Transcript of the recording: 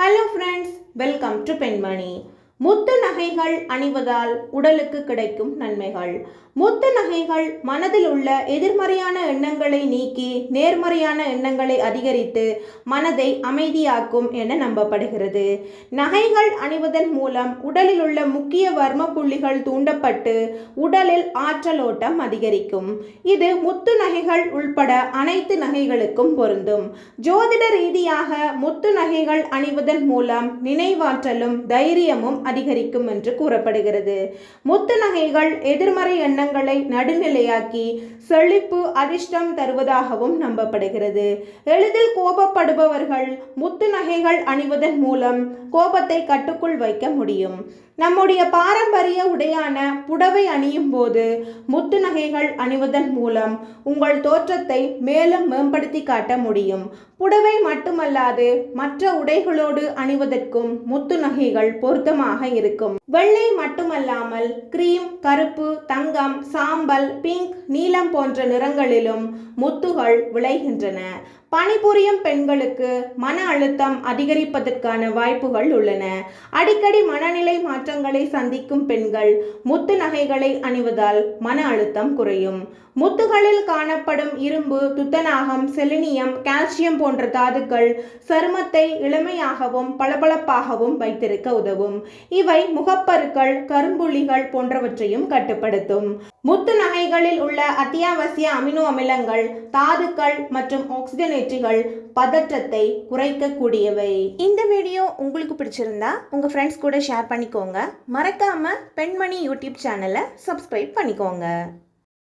Hello friends welcome to பெண்மணி முத்து நகைகள் அணிவதால் உடலுக்கு கிடைக்கும் நன்மைகள். முத்து நகைகள் மனதில் உள்ள எதிர்மறையான எண்ணங்களை நீக்கி நேர்மறையான எண்ணங்களை அதிகரித்து மனதை அமைதியாக்கும் என நம்பப்படுகிறது. நகைகள் அணிவதன் மூலம் உடலில் உள்ள முக்கிய வர்ம புள்ளிகள் தூண்டப்பட்டு உடலில் ஆற்றலோட்டம் அதிகரிக்கும். இது முத்து நகைகள் உள்பட அனைத்து நகைகளுக்கும் பொருந்தும். ஜோதிட ரீதியாக முத்து நகைகள் அணிவதன் மூலம் நினைவாற்றலும் தைரியமும் அதிகரிக்கும் என்று கூறப்படுகிறது. முத்து நகைகள் எதிர்மறை எண்ணங்களை நடுநிலையாக்கி செழிப்பு அதிர்ஷ்டம் தருவதாகவும் நம்பப்படுகிறது. எளிதில் கோபப்படுபவர்கள் முத்து நகைகள் அணிவதன் மூலம் கோபத்தை கட்டுக்குள் வைக்க முடியும். நம்முடைய பாரம்பரிய உடையான புடவை அணியும் போது முத்து நகைகள் அணிவதன் மூலம் உங்கள் தோற்றத்தை மேலும் மேம்படுத்தி காட்ட முடியும். புடவை மட்டுமல்லாது மற்ற உடைகளோடு அணிவதற்கும் முத்து நகைகள் பொருத்தமாக இருக்கும். வெள்ளை மட்டுமல்லாமல் கிரீம் கருப்பு தங்கம் சாம்பல் பிங்க் நீலம் போன்ற நிறங்களிலும் முத்துகள் விளைகின்றன. பணிபுரியும் பெண்களுக்கு மன அழுத்தம் அதிகரிப்பதற்கான வாய்ப்புகள் உள்ளன. அடிக்கடி மனநிலை மாற்றங்களை சந்திக்கும் பெண்கள் முத்து நகைகளை அணிவதால் மன அழுத்தம் குறையும். முத்துகளில் காணப்படும் இரும்பு துத்தநாகம் செலினியம் கால்சியம் போன்ற தாதுக்கள் சருமத்தை இளமையாகவும் பளபளப்பாகவும் வைத்திருக்க உதவும். இவை முகப்பருக்கள் கரும்புள்ளிகள் போன்றவற்றையும் கட்டுப்படுத்தும். முத்து நகைகளில் உள்ள அத்தியாவசிய அமினோ அமிலங்கள் தாதுக்கள் மற்றும் வெற்றிகள் பதற்றத்தை குறைக்கக்கூடியவை. இந்த வீடியோ உங்களுக்கு பிடிச்சிருந்தா உங்கள் ஃப்ரெண்ட்ஸ் கூட ஷேர் பண்ணிக்கோங்க. மறக்காமல் பெண்மணி யூடியூப் சேனலை சப்ஸ்கிரைப் பண்ணிக்கோங்க.